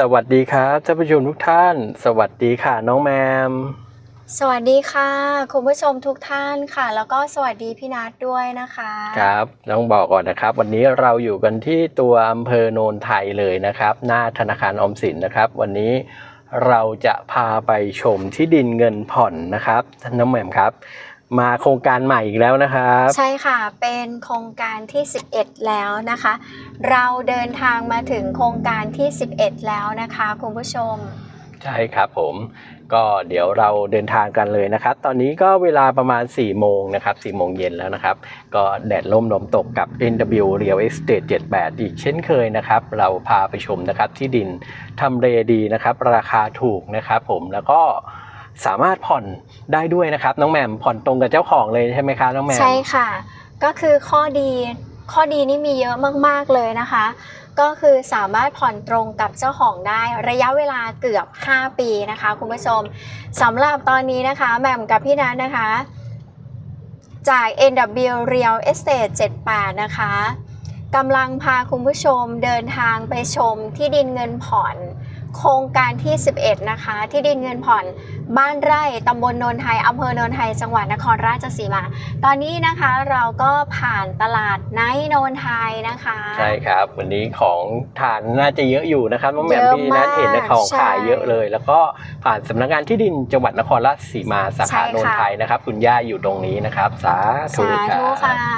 สวัสดีครับท่านผู้ชมทุกท่าน สวัสดีค่ะน้องแมม สวัสดีค่ะ คุณผู้ชมทุกท่านค่ะ แล้วก็สวัสดีพี่นัทด้วยนะคะครับต้องบอกก่อนนะครับ วันนี้เราอยู่กันที่ตัวอำเภอโนนไทยเลยนะครับ หน้าธนาคารออมสินนะครับ วันนี้เราจะพาไปชมที่ดินเงินผ่อนนะครับท่านน้องแหม่มครับ มาโครงการใหม่อีกแล้วนะครับ ใช่ค่ะ เป็นโครงการที่ 11 แล้วนะคะ เราเดินทางมาถึงโครงการที่ 11 แล้วนะคะคุณผู้ชม ใช่ครับผมก็เดี๋ยวเราเดินทางกันเลยนะครับ ตอนนี้ก็เวลาประมาณ 4 โมงนะครับ4โมงเย็นแล้วนะครับ ก็แดดล่มลมตกกับ NW Real Estate 78 อีกเช่นเคยนะครับ เราพาไปชมนะครับที่ดินทำเลดีนะครับ ราคาถูกนะครับผมแล้วก็ สามารถผ่อนได้ด้วยนะครับน้องแหม่มผ่อนตรงกับเจ้าของเลยใช่ไหมครับน้องแหม่มใช่ค่ะ ก็คือข้อดีข้อดีนี่มีเยอะมากๆเลยนะคะ ก็คือสามารถผ่อนตรงกับเจ้าของได้ระยะเวลาเกือบ 5 ปีนะคะคุณผู้ชมสำหรับตอนนี้นะคะแหม่มกับพี่นัทนะคะ จาก NW Real Estate 78 นะคะกำลังพาคุณผู้ชมเดินทางไปชมที่ดินเงินผ่อน โครงการที่ 11 นะคะ ที่ดินเงินผ่อน บ้านไร่ตำบลโนนไทยอำเภอโนนไทย จังหวัดนครราชสีมา ตอนนี้นะคะเราก็ผ่านตลาดไนท์โนนไทยนะคะ ใช่ครับ วันนี้ของทานน่าจะเยอะอยู่นะครับน้องแหม่มเยอะพี่นัทเห็นนะมากของใช่ขายเยอะเลย แล้วก็ผ่านสำนักงานที่ดินจังหวัดนครราชสีมาสาใช่ขาค่ะโนนไทยนะครับ คุณย่าอยู่ตรงนี้นะครับ สาธุสาธุค่ะค่ะ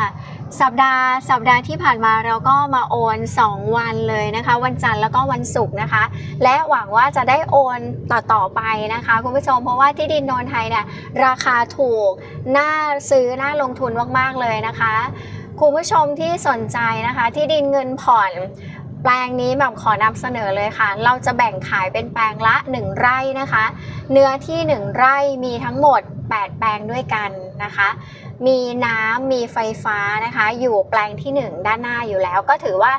สัปดาห์สัปดาห์ที่ผ่านมาเราก็มาโอน 2 วันเลยนะคะ วันจันทร์แล้วก็วันศุกร์นะคะ และหวังว่าจะได้โอนต่อต่อๆไปนะคะคุณผู้ชมเพราะว่าที่ดินโนนไทยเนี่ยราคาถูก น่าซื้อ น่าลงทุนมาก ๆ เลยนะคะ คุณผู้ชมที่สนใจนะคะ ที่ดินเงินผ่อนแปลงนี้แบบขอนำเสนอเลยค่ะ เราจะแบ่งขายเป็นแปลงละ 1 ไร่นะคะ เนื้อที่ 1 ไร่มีทั้งหมด 8 แปลงด้วยกันนะคะ มีน้ำมีไฟฟ้านะคะ อยู่แปลงที่ 1 ด้านหน้าอยู่แล้ว ก็ถือว่า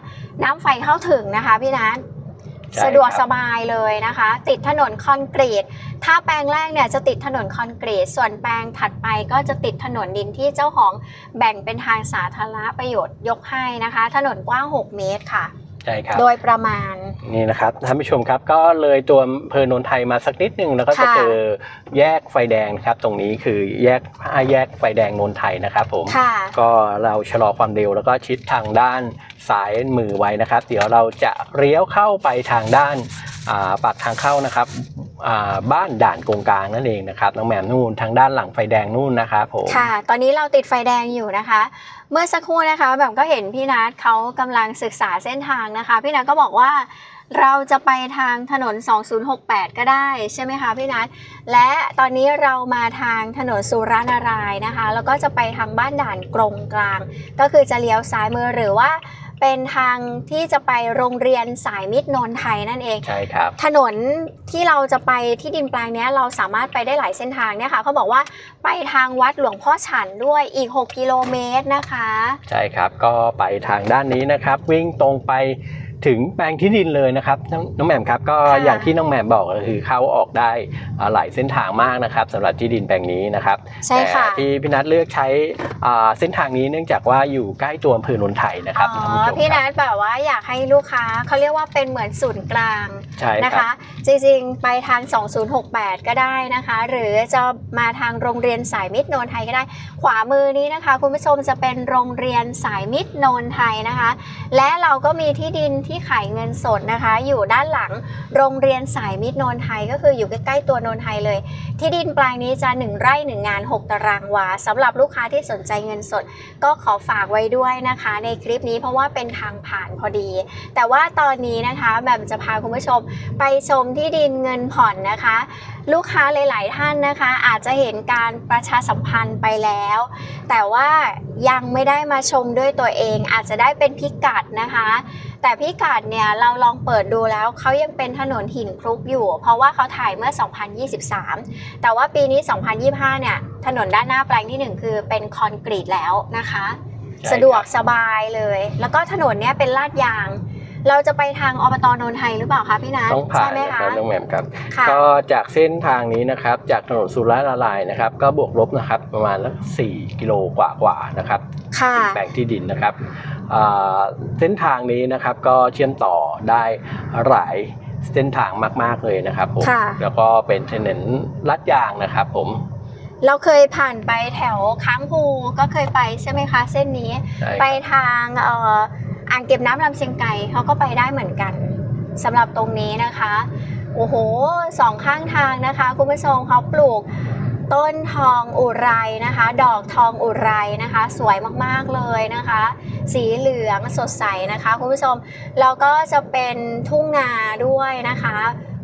น้ำไฟเข้าถึงนะคะพี่นัท สะดวกครับสบายเลยนะคะ ติดถนนคอนกรีต ถ้าแปลงแรกเนี่ยจะติดถนนคอนกรีต ส่วนแปลงถัดไปก็จะติดถนนดินที่เจ้าของแบ่งเป็นทางสาธารณประโยชน์ยกให้นะคะ ถนนกว้าง 6 เมตรค่ะใช่ครับโดยประมาณนี่นะครับท่านผู้ชมครับก็เลยตัวอำเภอโนนไทยมาสักนิดหนึ่งแล้วก็จะค่ะเจอแยกไฟแดงนะครับ ตรงนี้คือแยกห้าแยกไฟแดงโนนไทยนะครับผมค่ะก็เราชะลอความเร็วแล้วก็ชิดทางด้าน ซ้ายมือไว้นะครับ เดี๋ยวเราจะเลี้ยวเข้าไปทางด้านาปากทางเข้านะครับบ้านด่านกงกลางนั่นเองนะครับน้องแหม่มนู่นทางด้านหลังไฟแดงนู่นนะครับผมค่ะ ตอนนี้เราติดไฟแดงอยู่นะคะ เมื่อสักครู่นะคะแบบก็เห็นพี่นัทเขากำลังศึกษาเส้นทางนะคะ พี่นัทก็บอกว่าเราจะไปทางถนน 2068 ก็ได้ใช่ไหมคะพี่นัทและตอนนี้เรามาทางถนนสุรนารายนะคะ แล้วก็จะไปทางบ้านด่านกรงกลาง ก็คือจะเลี้ยวซ้ายมือหรือว่า เป็นทางที่จะไปโรงเรียนสายมิตรนนไทยนั่นเอง ใช่ครับ ถนนที่เราจะไปที่ดินแปลงเนี้ยเราสามารถไปได้หลายเส้นทางเนี่ยค่ะเขาบอกว่าไปทางวัดหลวงพ่อฉันด้วยอีก 6 กิโลเมตรนะคะ ใช่ครับ ก็ไปทางด้านนี้นะครับ วิ่งตรงไป ถึงแปลงที่ดินเลยนะครับน้องน้องแหม่มครับก็ค่ะ อย่างที่น้องแหม่มบอกก็คือเข้าออกได้อ่าหลายเส้นทางมากนะครับสำหรับที่ดินแปลงนี้นะครับใช่ค่ะแต่ที่พี่นัทเลือกใช้อ่าเส้นทางนี้เนื่องจากว่าอยู่ใกล้ตัวอำเภอโนนไทยนะครับอ๋ท่านผู้อชมพี่คนัรับทแบบว่าอยากให้ลูกค้าเขาเรียกว่าเป็นเหมือนศูนย์กลางใช่นะครัคะ บจริงๆ ไปทาง 2068 ก็ได้นะคะ หรือจะมาทางโรงเรียนสายมิตรโนนไทยก็ได้ ขวามือนี้นะคะ คุณผู้ชมจะเป็นโรงเรียนสายมิตรโนนไทยนะคะ และเราก็มีที่ดินที่ขายเงินสดนะคะ อยู่ด้านหลังโรงเรียนสายมิตรโนนไทย ก็คืออยู่ใกล้ๆตัวโนนไทยเลย ที่ดินแปลงนี้จะ 1 ไร่ 1 งาน 6 ตารางวาสำหรับลูกค้าที่สนใจเงินสด ก็ขอฝากไว้ด้วยนะคะ ในคลิปนี้เพราะว่าเป็นทางผ่านพอดี แต่ว่าตอนนี้นะคะแบบจะพาคุณผู้ชมไปชมที่ดินเงินผ่อนนะคะ ลูกค้าหลาย ๆ ท่านนะคะ อาจจะเห็นการประชาสัมพันธ์ไปแล้ว แต่ว่ายังไม่ได้มาชมด้วยตัวเองอาจจะได้เป็นพิกัดนะคะ แต่พิกัดเนี่ยเราลองเปิดดูแล้วเขายังเป็นถนนหินคลุกอยู่ เพราะว่าเขาถ่ายเมื่อ 2023 แต่ว่าปีนี้ 2025 เนี่ยถนนด้านหน้าแปลงทีหนึ่1 คือเป็นคอนกรีตแล้วนะคะ ใช่สะดวกครับสบายเลย แล้วก็ถนนเนี้ยเป็นลาดยาง เราจะไปทางอบตนนทไทยหรือเปล่าคะพี่นัทต้องผ่าใช่นไหมนะคคะ รับน้องแหม่มครับ ค่ะ ก็จากเส้นทางนี้นะครับ จากถนนสุรานาลายณ์นะครับ ก็บวกลบนะครับประมาณสักสี่กิโลกว่ากว่าๆนะครับ ค่ะถึงแปลงที่ดินนะครับอ่าเส้นทางนี้นะครับก็เชื่อมต่อได้หลายเส้นทางมาก ๆ เลยนะครับผมค่ะ แล้วก็เป็นถนนลัดยางนะครับผมเราเคยผ่านไปแถวค้างฮูก็เคยไปใช่ไหมคะ เส้นนี้ ใช่ครับไปทางเอ่อ อ่างเก็บน้ำลำเชียงไก่เขาก็ไปได้เหมือนกันสำหรับตรงนี้นะคะ โอ้โหสองข้างทางนะคะคุณผู้ชมเขาปลูกต้นทองอุไรนะคะ ดอกทองอุไรนะคะ สวยมากๆเลยนะคะ สีเหลืองสดใสนะคะคุณผู้ชมแล้วก็จะเป็นทุ่งนาด้วยนะคะ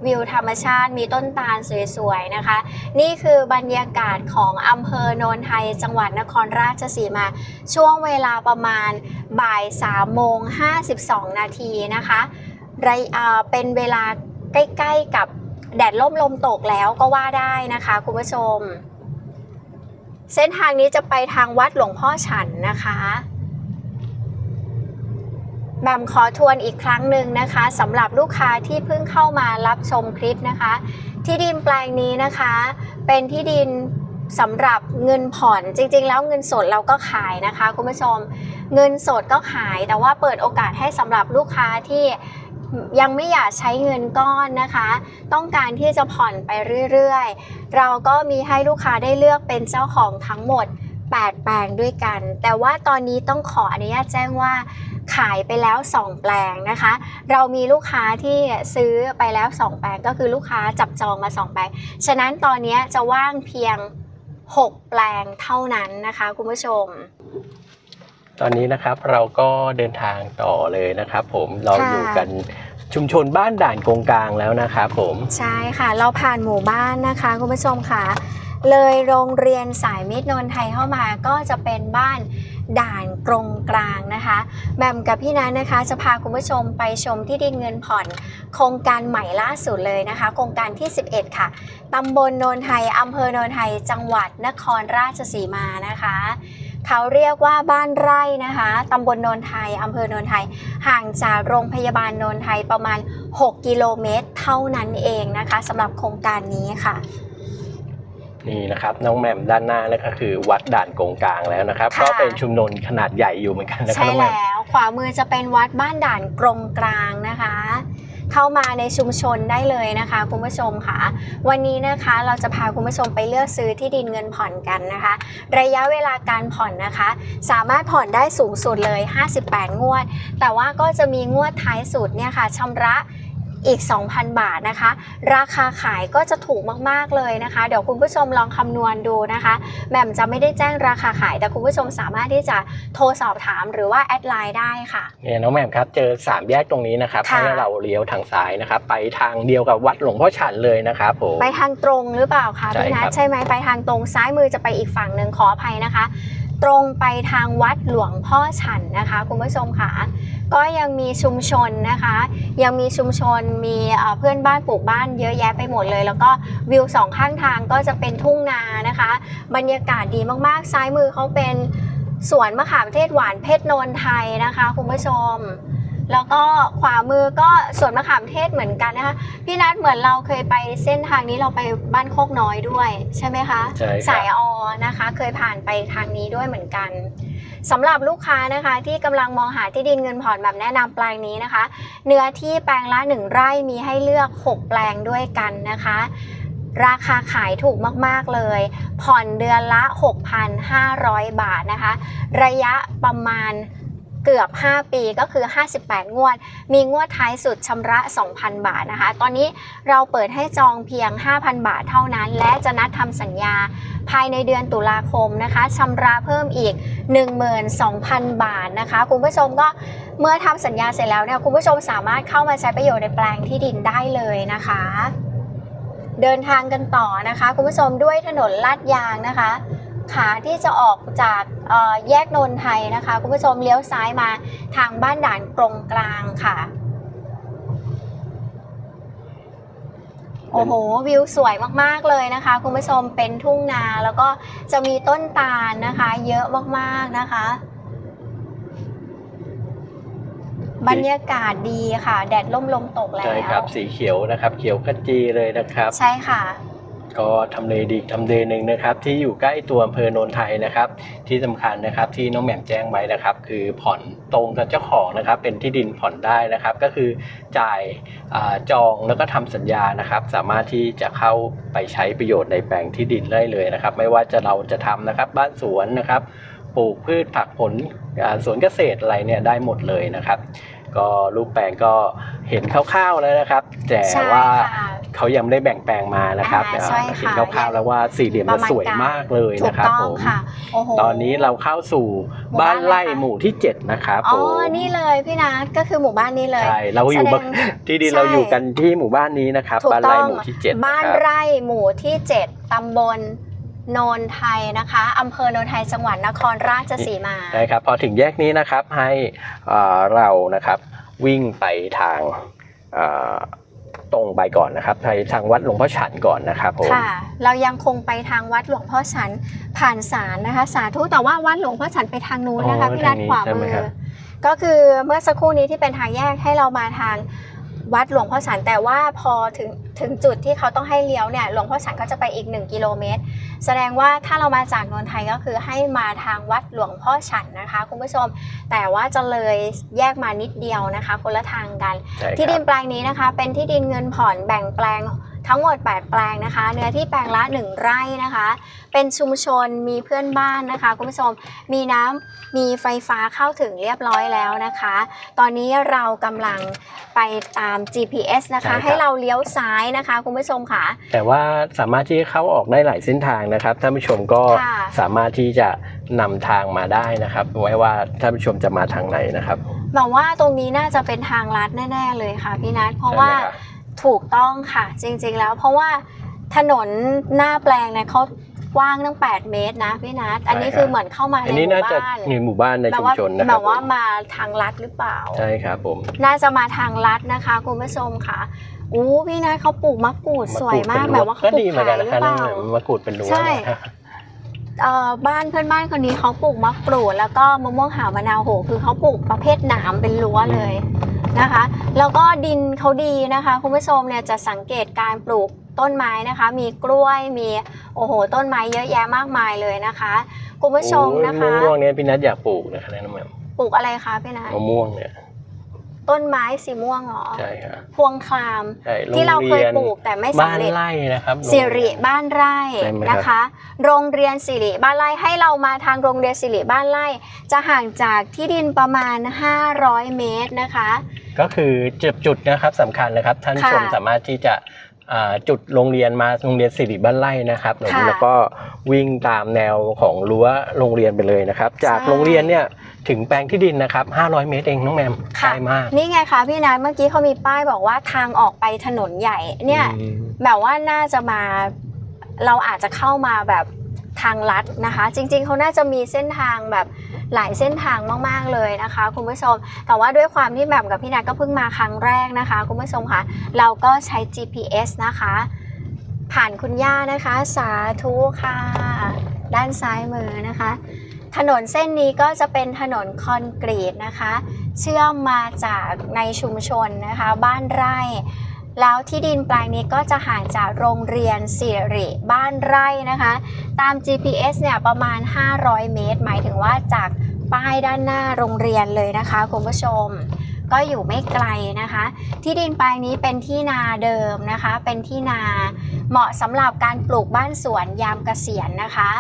วิวธรรมชาติมีต้นตาลสวยๆนะคะ นี่คือบรรยากาศของอำเภอโนนไทย จังหวัดนครราชสีมา ช่วงเวลาประมาณบ่าย3โมง52 นาทีนะคะระยะเป็นเวลาใกล้ๆกับแดดล่มลมตกแล้วก็ว่าได้นะคะคุณผู้ชม เส้นทางนี้จะไปทางวัดหลวงพ่อฉันนะคะ แบมขอทวนอีกครั้งหนึ่งนะคะสำหรับลูกค้าที่เพิ่งเข้ามารับชมคลิปนะคะ ที่ดินแปลงนี้นะคะ เป็นที่ดินสำหรับเงินผ่อนจริง ๆ แล้วเงินสดเราก็ขายนะคะคุณผู้ชม เงินสดก็ขายแต่ว่าเปิดโอกาสให้สำหรับลูกค้าที่ยังไม่อยากใช้เงินก้อนนะคะ ต้องการที่จะผ่อนไปเรื่อยๆ เราก็มีให้ลูกค้าได้เลือกเป็นเจ้าของทั้งหมด 8 แปลงด้วยกัน แต่ว่าตอนนี้ต้องขออนุญาตแจ้งว่า ขายไปแล้ว 2 แปลงนะคะ เรามีลูกค้าที่ซื้อไปแล้ว 2 แปลงก็คือลูกค้าจับจองมา 2 แปลง ฉะนั้นตอนนี้จะว่างเพียง 6 แปลงเท่านั้นนะคะคุณผู้ชม ตอนนี้นะครับเราก็เดินทางต่อเลยนะครับผมเราค่ะอยู่กันชุมชนบ้านด่านกงกลางแล้วนะครับผมใช่ค่ะ เราผ่านหมู่บ้านนะคะคุณผู้ชมค่ะ เลยโรงเรียนสายมิตรนนทไทยเข้ามาก็จะเป็นบ้าน ด่านกรงกลางนะคะแบมกับพี่นันนะคะ จะพาคุณผู้ชมไปชมที่ดินเงินผ่อน โครงการใหม่ล่าสุดเลยนะคะ โครงการที่ 11 ค่ะตำบลโนนไทยอำเภอโนนไทย จังหวัดนครราชสีมานะคะ เขาเรียกว่าบ้านไร่นะคะตำบลโนนไทยอำเภอโนนไทย ห่างจากโรงพยาบาลโนนไทยประมาณ 6 กิโลเมตร เท่านั้นเองนะคะสำหรับโครงการนี้ค่ะ นี่นะครับน้องแหม่มด้านหน้านั่นก็คือวัดด่านกงกลางแล้วนะครับ ค่ะ ก็เป็นชุมชนขนาดใหญ่อยู่เหมือนกันนะครับใช่น้องแหม่ม แล้วขวามือจะเป็นวัดบ้านด่านกรงกลางนะคะ เข้ามาในชุมชนได้เลยนะคะคุณผู้ชมค่ะ วันนี้นะคะเราจะพาคุณผู้ชมไปเลือกซื้อที่ดินเงินผ่อนกันนะคะ ระยะเวลาการผ่อนนะคะ สามารถผ่อนได้สูงสุดเลย 58 งวด แต่ว่าก็จะมีงวดท้ายสุดเนี่ยค่ะชำระ อีก 2,000 บาทนะคะ ราคาขายก็จะถูกมากๆเลยนะคะ เดี๋ยวคุณผู้ชมลองคำนวณดูนะคะแหม่มจะไม่ได้แจ้งราคาขาย แต่คุณผู้ชมสามารถที่จะโทรสอบถามหรือว่าแอดไลน์ได้ค่ะเนี่ยน้องแหม่มครับเจอสามแยกตรงนี้นะครับค่ะให้เราเลี้ยวทางซ้ายนะครับไปทางเดียวกับวัดหลวงพ่อฉันเลยนะครับผมไปทางตรงหรือเปล่าคะใช่พี่นัครัทบใช่ไหมไปทางตรงซ้ายมือจะไปอีกฝั่งหนึ่งขออภัยนะคะ ตรงไปทางวัดหลวงพ่อฉันนะคะคุณผู้ชมค่ะก็ยังมีชุมชนนะคะ ยังมีชุมชนมีเอ่อเพื่อนบ้านปลูกบ้านเยอะแยะไปหมดเลย แล้วก็วิวสองข้างทางก็จะเป็นทุ่งนานะคะ บรรยากาศดีมากๆ ซ้ายมือเขาเป็นสวนมะขามเทศหวานเพชรโนนไทยนะคะคุณผู้ชม แล้วก็ขวามือก็สวนมะขามเทศเหมือนกันนะคะ พี่นัทเหมือนเราเคยไปเส้นทางนี้เราไปบ้านโคกน้อยด้วยใช่ไหมคะ ใช่คสารับยอนะคะ เคยผ่านไปทางนี้ด้วยเหมือนกันสำหรับลูกค้านะคะที่กำลังมองหาที่ดินเงินผ่อนแบบแนะนำแปลงนี้นะคะ เนื้อที่แปลงละ 1 ไร่มีให้เลือก 6 แปลงด้วยกันนะคะ ราคาขายถูกมากๆเลย ผ่อนเดือนละ 6,500 บาทนะคะ ระยะประมาณ เกือบ 5 ปีก็คือ 58 งวด มีงวดท้ายสุดชำระ 2,000 บาทนะคะ ตอนนี้เราเปิดให้จองเพียง 5,000 บาทเท่านั้น และจะนัดทำสัญญาภายในเดือนตุลาคมนะคะชำระเพิ่มอีก 12,000 บาทนะคะ คุณผู้ชมก็เมื่อทำสัญญาเสร็จแล้วเนี่ยคุณผู้ชมสามารถเข้ามาใช้ประโยชน์ในแปลงที่ดินได้เลยนะคะ เดินทางกันต่อนะคะ คุณผู้ชมด้วยถนนลาดยางนะคะ ขาที่จะออกจากเอ่อแยกนนไทยนะคะคุณผู้ชมเลี้ยวซ้ายมาทางบ้านด่านกรงกลางค่ะ โอ้โห วิวสวยมาก ๆ เลยนะคะ คุณผู้ชมเป็นทุ่งนาแล้วก็จะมีต้นตาลนะคะ เยอะมาก ๆ นะคะ บรรยากาศดีค่ะ แดดล่มลมตกแล้ว ใช่ครับ สีเขียวนะครับ เขียวขจีเลยนะครับ ใช่ค่ะ ก็ทำเลดีทำเลหนึ่งนะครับ ที่อยู่ใกล้ตัวอำเภอโนนไทยนะครับ ที่สำคัญนะครับที่น้องแหม่มแจ้งไว้นะครับ คือผ่อนตรงกับเจ้าของนะครับ เป็นที่ดินผ่อนได้นะครับ ก็คือจ่ายาจองแล้วก็ทำสัญญานะครับ สามารถที่จะเข้าไปใช้ประโยชน์ในแปลงที่ดินได้เลยนะครับ ไม่ว่าจะเราจะทำนะครับ บ้านสวนนะครับปลูกพืชผักผลสวนเกษตรอะไรเนี่ยได้หมดเลยนะครับ ก็รูปแปลงก็เห็นคร่าวๆแล้วนะครับ แต่ว่า เขายังไม่ได้แบ่งแปลงมานะครับอ่าใช่ค่ะ เห็นคร่าวๆแล้วว่าสี่เหลี่ยมประมันมาณสวยกลางมากเลยถูกนะครับต้องผมค่ะโอ้โห ตอนนี้เราเข้าสู่หมู่บ้าบ้านนไร่อะไรคะ หมู่ที่ 7 นะครับอ๋ผอ มนี่เลยพี่นัทก็คือหมู่บ้านนี้เลยใช่เราอยู่แสดงบ้านที่ดินใช่เราอยู่กันที่หมู่บ้านนี้นะครับ ถูกบ้านไร่ต้องหมู่ที่7นะบ้านครับไร่หมู่ที่ 7 ตำบลโนนไทยนะคะอำเภอโนนไทยจังหวัดนครราชสีมาใช่ครับพอถึงแยกนี้นะครับให้เอ่อเรานะครับวิ่งไปทางเอ่อ ตรงไปก่อนนะครับไปทางวัดหลวงพ่อฉันก่อนนะครับผมค่ะ เรายังคงไปทางวัดหลวงพ่อฉันผ่านศาลนะคะ สาธุแต่ว่าวัดหลวงพ่อฉันไปทางนู้นนะคะอ๋อพี่นัททางนี้ขวาใช่ไหมมืครัอบก็คือเมื่อสักครู่นี้ที่เป็นทางแยกให้เรามาทาง วัดหลวงพ่อฉันแต่ว่าพอถึงถึงจุดที่เขาต้องให้เลี้ยวเนี่ยหลวงพ่อฉันก็จะไปอีก 1 กิโลเมตร แสดงว่าถ้าเรามาจากนนทไทยก็คือให้มาทางวัดหลวงพ่อฉันนะคะ คุณผู้ชม แต่ว่าจะเลยแยกมานิดเดียวนะคะคนละทางกันใช่ครับที่ดินแปลงนี้นะคะ เป็นที่ดินเงินผ่อนแบ่งแปลง ทั้งหมด 8 แปลงนะคะ เนื้อที่แปลงละ 1 ไร่นะคะ เป็นชุมชนมีเพื่อนบ้านนะคะคุณผู้ชมมีน้ำมีไฟฟ้าเข้าถึงเรียบร้อยแล้วนะคะ ตอนนี้เรากำลังไปตาม GPS นะคะ ใช่ครับ ให้เราเลี้ยวซ้ายนะคะคุณผู้ชมค่ะ แต่ว่าสามารถที่จะเข้าออกได้หลายเส้นทางนะครับท่านผู้ชมก็ค่ะ สามารถที่จะนำทางมาได้นะครับไว้ว่าท่านผู้ชมจะมาทางไหนนะครับบอกว่าตรงนี้น่าจะเป็นทางลัดแน่ ๆ เลยค่ะพี่นัทเพราะว่าใช่ไหมครับ ถูกต้องค่ะ จริงๆแล้วเพราะว่าถนนหน้าแปลงเนี่ยเขากว้างตั้ง 8 เมตรนะพี่นัทอันนี้ใช่ครับคือเหมือนเข้ามาในอันหนี้มู่น่าจะบ้านมีหมู่บ้านในแบบชุมว่าชนนะคแบรับ บว่าผมมาทางลัดหรือเปล่า ใช่ครับผมน่าจะมาทางลัดนะคะคุณผู้ชมค่ะอู้พี่นัทเขาปลูกมะกรูดสวยมากะรูแบดบว่าเขาก็ปลูดีกเหมือนขากันยหนะรือครับเปล่ามะกรูดเป็นรั้วใช่ นะเอ่อ บ้านเพื่อนบ้านคนนี้เขาปลูกมะกรูดแล้วก็มะม่วงหาวมะนาวโหคือเขาปลูกประเภทหนามเป็นรั้วเลยนะคะ แล้วก็ดินเขาดีนะคะคุณผู้ชมเนี่ยจะสังเกตการปลูกต้นไม้นะคะ มีกล้วยมีโอ้โห ต้นไม้เยอะแยะมากมายเลยนะคะคุณผู้ชมนะคะโอ้ยมะม่วงเนี่ยพี่นัทอยากปลูกนะครับน้องแหม่มปลูกอะไรคะพี่นัทมะม่วงเนี่ย ต้นไม้สีม่วงเหรอใช่ครับพวงคลาม ใช่ที่เราเคยโงปลูกแต่ไม่บ้าสำนเร็จไร่นะครับสิริบ้านไร่ใช่ไหมครับนะคะ โรงเรียนสิริบ้านไร่ให้เรามาทางโรงเรียนสิริบ้านไร่ จะห่างจากที่ดินประมาณ 500 เมตรนะคะ ก็คือจุดจุดนะครับสำคัญนะครับ ท่านค่ะชมสามารถที่จะอ่าจุดโรงเรียนมาโรงเรียนสิริบ้านไร่นะครับค่ะแล้วก็วิ่งตามแนวของรั้วโรงเรียนไปเลยนะครับ จากใช่โรงเรียนเนี่ย ถึงแปลงที่ดินนะครับ500 เมตรเองน้องแมมค่ะใกล้มากนี่ไงคะพี่นัทเมื่อกี้เขามีป้ายบอกว่าทางออกไปถนนใหญ่เนี่ย อืม แบบว่าน่าจะมาเราอาจจะเข้ามาแบบทางลัดนะคะ จริงๆเขาน่าจะมีเส้นทางแบบหลายเส้นทางมากๆเลยนะคะ คุณผู้ชม แต่ว่าด้วยความที่แบบกับพี่นัทก็เพิ่งมาครั้งแรกนะคะ คุณผู้ชมคะเราก็ใช้ GPS นะคะ ผ่านคุณย่านะคะ สาธุค่ะ ด้านซ้ายมือนะคะ ถนนเส้นนี้ก็จะเป็นถนนคอนกรีตนะคะ เชื่อมมาจากในชุมชนนะคะ บ้านไร่ แล้วที่ดินแปลงนี้ก็จะห่างจากโรงเรียนสิริบ้านไร่นะคะ ตาม GPS เนี่ยประมาณ 500 เมตร หมายถึงว่าจากป้ายด้านหน้าโรงเรียนเลยนะคะคุณผู้ชมก็อยู่ไม่ไกลนะคะ ที่ดินแปลงนี้เป็นที่นาเดิมนะคะ เป็นที่นา เหมาะสำหรับการปลูกบ้านสวนยามเกษียณนะคะ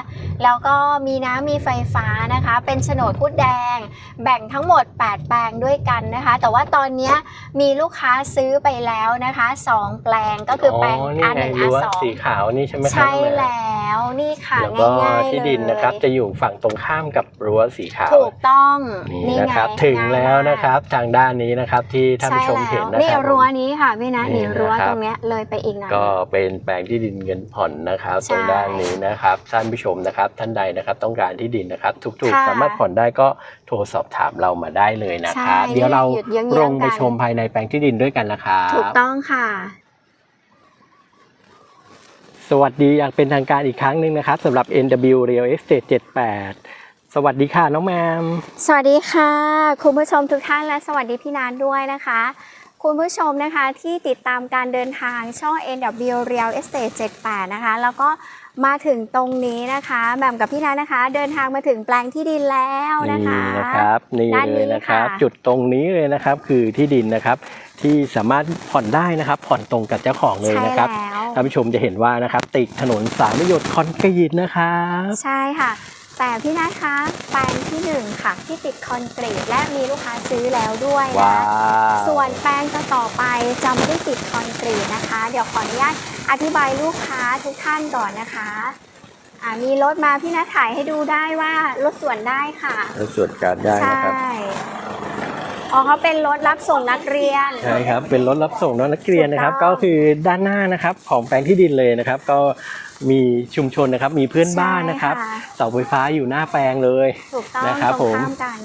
แล้วก็มีน้ำมีไฟฟ้านะคะ เป็นโฉนดพุดแดง แบ่งทั้งหมด 8 แปลงด้วยกันนะคะ แต่ว่าตอนเนี้ยมีลูกค้าซื้อไปแล้วนะคะ 2 แปลงก็คือแปลงนี่ R1 ไงรั้ว R2 สีขาวนี่ใช่ไหมครับใช่น้องแมมแล้วนี่ค่ะแล้วก็ง่ายๆที่ดินนะครับเลยจะอยู่ฝั่งตรงข้ามกับรั้วสีขาวถูกต้องนี่นี่นะไงครับถึงง่ายแล้วมากนะครับทางด้านนี้นะครับที่ท่านผู้ชมเห็นนะใช่คแล้วรับนี่รั้วนี้ค่ะพี่นะนี่นี่รั้วนะครับตรงเนี้ยเลยไปอีกหน่อยก็เป็นแปลงที่ดินเงินผ่อนนะครับใช่ ตรงด้านนี้นะครับท่านผู้ชมนะครับ ท่านใดนะครับต้องการที่ดินนะครับถูกค่ะ ๆสามารถผ่อนได้ก็โทรสอบถามเรามาได้เลยนะครับใช่เดี๋ยวเราหยุดเยื้องๆลงไปกันชมภายในแปลงที่ดินด้วยกันนะครับ ถูกต้องค่ะ สวัสดีอย่างเป็นทางการอีกครั้งหนึ่งนะครับสำหรับ NW Real Estate 78 สวัสดีค่ะน้องแมม สวัสดีค่ะ คุณผู้ชมทุกท่านและสวัสดีพี่นานด้วยนะคะ คุณผู้ชมนะคะที่ติดตามการเดินทางช่อง NW Real Estate 78 นะคะ แล้วก็มาถึงตรงนี้นะคะแหม่มกับพี่นัทนะคะ เดินทางมาถึงแปลงที่ดินแล้วนะคะนี่นะครับนี่ด้านเลนี้ยนะครับค่ะจุดตรงนี้เลยนะครับคือที่ดินนะครับ ที่สามารถผ่อนได้นะครับ ผ่อนตรงกับเจ้าของเลยใช่นะครับแล้วท่านผู้ชมจะเห็นว่านะครับติดถนนสายประโยชน์คอนกรีตนะครับ ใช่ค่ะ แต่พี่นัทคะแปลงที่หนึ่งค่ะ ที่ติดคอนกรีตและมีลูกค้าซื้อแล้วด้วยนะว้าคะว ส่วนแปลงต่อๆไปจะไม่ได้ติดคอนกรีตนะคะ เดี๋ยวขออนุญาตอธิบายลูกค้าทุกท่านก่อนนะคะอ่ามีรถมาพี่นัทถ่ายให้ดูได้ว่ารถสวนได้ค่ะ แล้วส่วนการได้ใช่นะครับอ๋อเขาเป็นรถรับส่งนักเรียน ใช่ครับ เป็นรถรับส่งน้องนักเรียนนะครับ ถูกต้ก็อง คือด้านหน้านะครับของแปลงที่ดินเลยนะครับ ก็ มีชุมชนนะครับ มีเพื่อนบ้านนะครับใช่เสาไฟฟ้าอยู่หน้าแปลงเลย ถูกต้องนะครับตรงผมข้ามกัน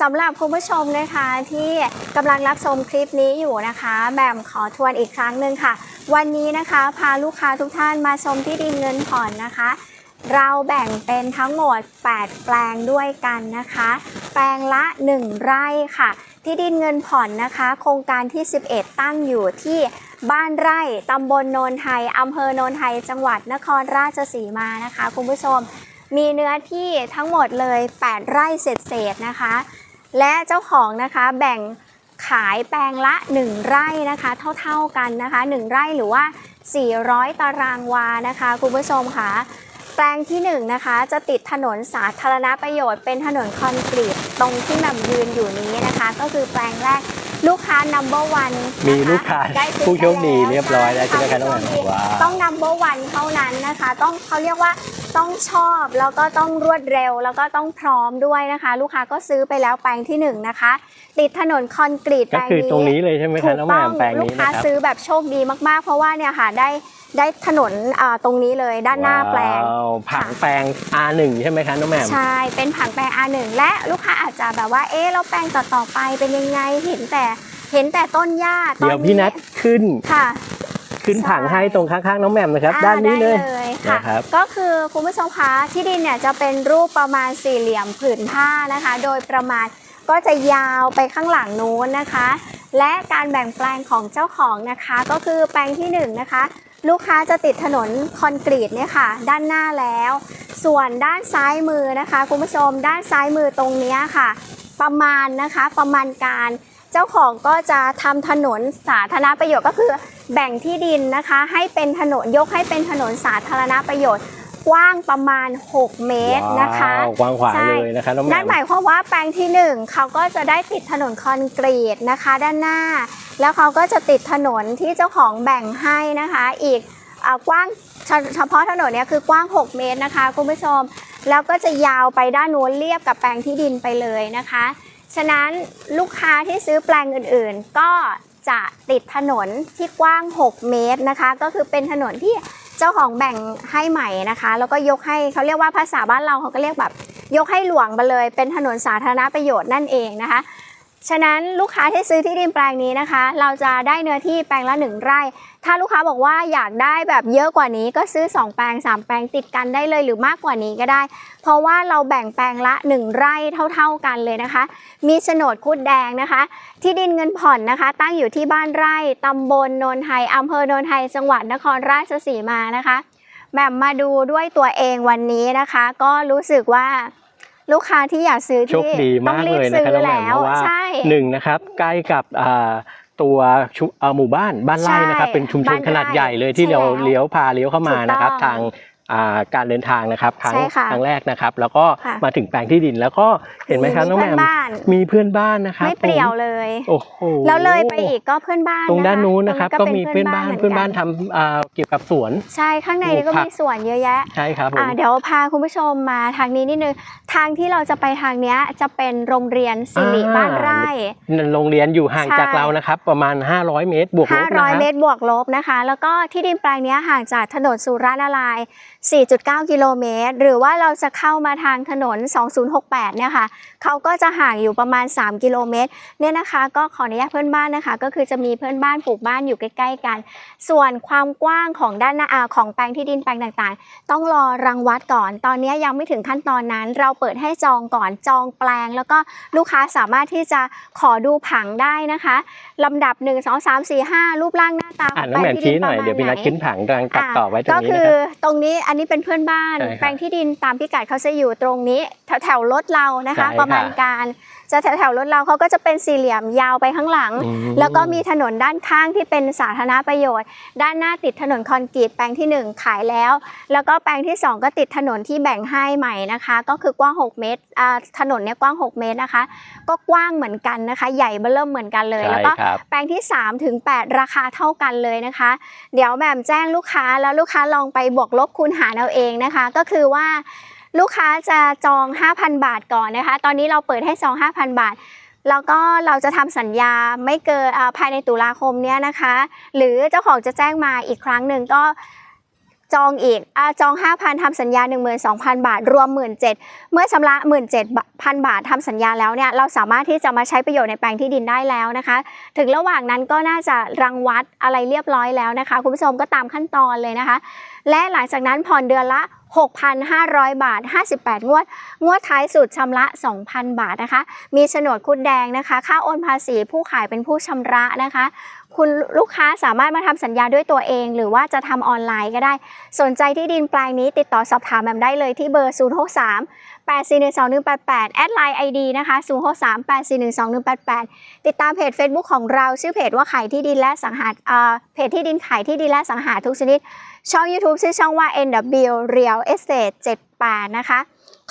สำหรับคุณผู้ชมนะคะที่กำลังรับชมคลิปนี้อยู่นะคะแบมขอทวนอีกครั้งหนึ่งค่ะ วันนี้นะคะพาลูกค้าทุกท่านมาชมที่ดินเงินผ่อนนะคะ เราแบ่งเป็นทั้งหมด 8 แปลงด้วยกันนะคะ แปลงละ 1 ไร่ค่ะ ที่ดินเงินผ่อนนะคะ โครงการที่ 11 ตั้งอยู่ที่ บ้านไร่ตำบลโนนไทยอำเภอโนนไทย จังหวัดนครราชสีมานะคะ คุณผู้ชมมีเนื้อที่ทั้งหมดเลย 8 ไร่เศษๆนะคะ และเจ้าของนะคะแบ่งขายแปลงละ 1 ไร่นะคะ เท่าๆกันนะคะ 1 ไร่หรือว่า 400 ตารางวานะคะ คุณผู้ชมค่ะแปลงที่1นงนะคะจะติดถนนสาธารณประโยชน์เป็นถนนคอนกรีตตรงที่นำยืนอยู่นี้นะคะ ก็คือแปลงแรก ลูกค้า number one มีนะคะลูกค้าได้ซื้อผู้โชคดีไปแล้เรียบร้อยแล้วใช่ไหมครับน้องแหม่มผู้โชดีว้าว ต้อง number one เท่านั้นนะคะ ต้องเขาเรียกว่าต้องชอบแล้วก็ต้องรวดเร็ว แล้วก็ต้องพร้อมด้วยนะคะ ลูกค้าก็ซื้อไปแล้วแปลงที่หนึ่งนะคะ ติดถนนคอนกรีตก็แปลงคือนี้ตรงนี้เลยใช่ไหมถูคะกน้องแหต้ม่องมแปลงลูกนี้ค้านะครับ ซื้อแบบโชคดีมากๆ เพราะว่าเนี่ยค่ะได้ ได้ถนนอ่าตรงนี้เลยด้านหน้าแปลง ว้าวผังแปลง R1 ใช่ไหมคะน้องแหม่ม ใช่ เป็นผังแปลง R1 และลูกค้าอาจจะแบบว่า เอ๊ะเราแปลงต่อๆไปเป็นยังไง เห็นแต่ เห็นแต่ต้นหญ้าตอนเดี๋ยวพี่นัทขึ้นค่ะ ขึ้นใช่ ผังให้ตรงข้างๆน้องแหม่มนะครับ อ่ด้านนี้เลย ได้ค่ะนะครับ ก็คือคุณผู้ชมคะที่ดินเนี่ยจะเป็นรูปประมาณสี่เหลี่ยมผืนผ้านะคะ โดยประมาณก็จะยาวไปข้างหลังนู้นนะคะ และการแบ่งแปลงของเจ้าของนะคะ ก็คือแปลงที่หนึ่งนะคะ ลูกค้าจะติดถนนคอนกรีตเนี่ยค่ะ ด้านหน้าแล้ว ส่วนด้านซ้ายมือนะคะคุณผู้ชม ด้านซ้ายมือตรงเนี้ยค่ะ ประมาณนะคะประมาณการเจ้าของก็จะทำถนนสาธารณประโยชน์ก็คือ แบ่งที่ดินนะคะ ให้เป็นถนนยกให้เป็นถนนสาธารณประโยชน์กว้างประมาณ 6 เมตรนะคะว้าวกว้างขวางใช่เลยนะคะน้องแหม่นั่นมหมายความว่าแปลงที่หนึ่งเขาก็จะได้ติดถนนคอนกรีตนะคะ ด้านหน้า แล้วเขาก็จะติดถนนที่เจ้าของแบ่งให้นะคะ อีกอากว้างเฉเฉพาะถนนเนี้ยคือกว้าง 6 เมตรนะคะคุณผู้ชม แล้วก็จะยาวไปด้านนู้นเรียบกับแปลงที่ดินไปเลยนะคะ ฉะนั้นลูกค้าที่ซื้อแปลงอื่นๆ ก็จะติดถนนที่กว้าง 6 เมตรนะคะ ก็คือเป็นถนนที่เจ้าของแบ่งให้ใหม่นะคะ แล้วก็ยกให้เขาเรียกว่าภาษาบ้านเราเขาก็เรียกแบบยกให้หลวงไปเลย เป็นถนนสาธารณประโยชน์นั่นเองนะคะ ฉะนั้นลูกค้าที่ซื้อที่ดินแปลงนี้นะคะ เราจะได้เนื้อที่แปลงละหนึ่งไร่ ถ้าลูกค้าบอกว่าอยากได้แบบเยอะกว่านี้ก็ซื้อ 2 แปลง 3 แปลงติดกันได้เลยหรือมากกว่านี้ก็ได้ เพราะว่าเราแบ่งแปลงละ 1 ไร่เท่า ๆกันเลยนะคะ มีโฉนดคุดแดงนะคะ ที่ดินเงินผ่อนนะคะ ตั้งอยู่ที่บ้านไร่ตำบลโนนไทยอำเภอโนนไทยจังหวัดนครราชสีมานะคะแหม่มมาดูด้วยตัวเองวันนี้นะคะ ก็รู้สึกว่า ลูกค้าที่อยากซื้อโชที่คดีต้อมางกรีเลบยนะซื้อคะน้องแหม่มแล้วเพราะว่าใช่ หนึ่งนะครับใกล้กับอ่าตัวชุเอ่อหมู่บ้านบ้านไร่นะครับ ใช่เป็นชุมชนบ้านไร่ขนาดใหญ่เลยที่ใช่เราแล้วเลี้ยวพาเลี้ยวเข้ามานะครับ ถูกต้อง ทางอ่า การเดินทางนะครับครั้งใช่ค่ะครั้งแรกนะครับ แล้วก็ค่ะมาถึงแปลงที่ดินแล้วก็เห็นไหมครับน้องแหม่มเพื่บ้าน มีเพื่อนบ้านนะครับไม่เปรี่ยวผมเลย โอ้โห แล้วเลยไปอีกก็เพื่อนบ้านตรงด้านคนู้นนะครับตงก็มีเพื่อนบ้านหมืเพื่อนบ้านกัทำอ่าเกี่ยวกับสวน ใช่ข้างในปลูกนี่ก็ผัก มีสวนเยอะแยะ ใช่ครับผม อ่าเดี๋ยวพาคุณผู้ชมมาทางนี้นิดนึง ทางที่เราจะไปทางเนี้ยจะเป็นโรงเรียนสิริอ่า บ้านไร่ โรงเรียนอยู่ห่างใช่ จากเรานะครับ ประมาณ 500 เมตรบวกลบนะค500รับเมตรบวกลบนะคะ แล้วก็ที่ดินแปลงเนี้ยห่างจากถนนสุรานารายณ์4.9 กิโลเมตร หรือว่าเราจะเข้ามาทางถนน 2068 เนี่ยค่ะเขาก็จะห่างอยู่ประมาณ 3 กิโลเมตร เนี่ยนะคะ ก็ขออนุญาตเพื่อนบ้านนะคะ ก็คือจะมีเพื่อนบ้านปลูกบ้านอยู่ใกล้ ๆ กัน ส่วนความกว้างของด้านหน้าอ่าของแปลงที่ดินแปลงต่างๆ ต้องรอรังวัดก่อน ตอนนี้ยังไม่ถึงขั้นตอนนั้น เราเปิดให้จองก่อน จองแปลง แล้วก็ลูกค้าสามารถที่จะขอดูผังได้นะคะลำดับ 1 2 3 4 5 รูปร่างหน้าตาขอ่าองน้องแหม่มที่ชี้หน่อยประมาณเดี๋ยวพี่นัทไขึ้นผังกำลังตัดต่อไว้ตรงก็นี้คืนะอครับตรงนี้อันนี้เป็นเพื่อนบ้าน ใช่ครับแปลงที่ดินตามพิกัดเขาจะอยู่ตรงนี้ แถวแถวๆรถเรานะคะ ใช่ค่ะ ประมาณการ จะแถวแถวๆรถเราเขาก็จะเป็นสี่เหลี่ยมยาวไปข้างหลังอืมแล้วก็มีถนนด้านข้างที่เป็นสาธารณประโยชน์ ด้านหน้าติดถนนคอนกรีตแปลงที่ 1 ขายแล้ว แล้วก็แปลงที่ 2 ก็ติดถนนที่แบ่งให้ใหม่นะคะ ก็คือกว้าง 6 เมตรอ่าถนนเนี่ยกว้าง 6 เมตรนะคะ ก็กว้างเหมือนกันนะคะ ใหญ่เบ้อเริ่มเหมือนกันเลยใช่แล้วก็ครับแปลงที่3ถึง8ราคาเท่ากันเลยนะคะ เดี๋ยวแหม่มแจ้งลูกค้าแล้วลูกค้าลองไปบวกลบคูณหารเอาเองนะคะ ก็คือว่า ลูกค้าจะจอง 5,000 บาทก่อนนะคะ ตอนนี้เราเปิดให้จอง 5,000 บาท แล้วก็เราจะทำสัญญาไม่เกินภายในตุลาคมเนี้ยนะคะ หรือเจ้าของจะแจ้งมาอีกครั้งหนึ่งก็จองอีกอจอง 5,000ทำสัญญา 12,000 บาท รวม 17,000 เมื่อชำระ 17,000 บาททำสัญญาแล้วเนี่ย เราสามารถที่จะมาใช้ประโยชน์ในแปลงที่ดินได้แล้วนะคะ ถึงระหว่างนั้นก็น่าจะรังวัดอะไรเรียบร้อยแล้วนะคะ คุณผู้ชมก็ตามขั้นตอนเลยนะคะ และหลังจากนั้นผ่อนเดือนละ 6,500 บาท 58 งวด งวดท้ายสุดชำระ 2,000 บาทนะคะ มีโฉนดคุดแดงนะคะ ค่าโอนภาษีผู้ขายเป็นผู้ชำระนะคะ คุณลูกค้าสามารถมาทำสัญญาด้วยตัวเอง หรือว่าจะทำออนไลน์ก็ได้ สนใจที่ดินแปลงนี้ติดต่อสอบถามแอมได้เลยที่เบอร์ 063 8412188 แอดไลน์ ID นะคะ063 8412188 ติดตามเพจ Facebook ของเราชื่อเพจว่าขายที่ดินและสังหารอ่าเพจที่ดินขายที่ดินและสังหาทุกชนิด ช่อง YouTube ชื่อช่องว่า NW Real Estate 78 นะคะ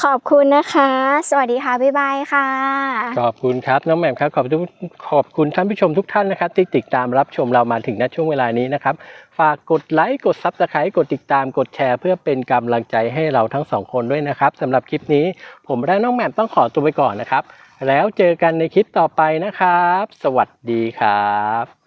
ขอบคุณนะคะ สวัสดีค่ะ บ๊ายบายค่ะ ขอบคุณครับ น้องแหม่มครับ ขอบคุณขอบคุณท่านผู้ชมทุกท่านนะครับ ที่ติดตามรับชมเรามาถึงณช่วงเวลานี้นะครับ ฝากกดไลค์ กดซับสไครต์กดติดตาม กดแชร์ เพื่อเป็นกำลังใจให้เราทั้งสองคนด้วยนะครับสำหรับคลิปนี้ ผมและน้องแหม่มต้องขอตัวไปก่อนนะครับ แล้วเจอกันในคลิปต่อไปนะครับ สวัสดีครับ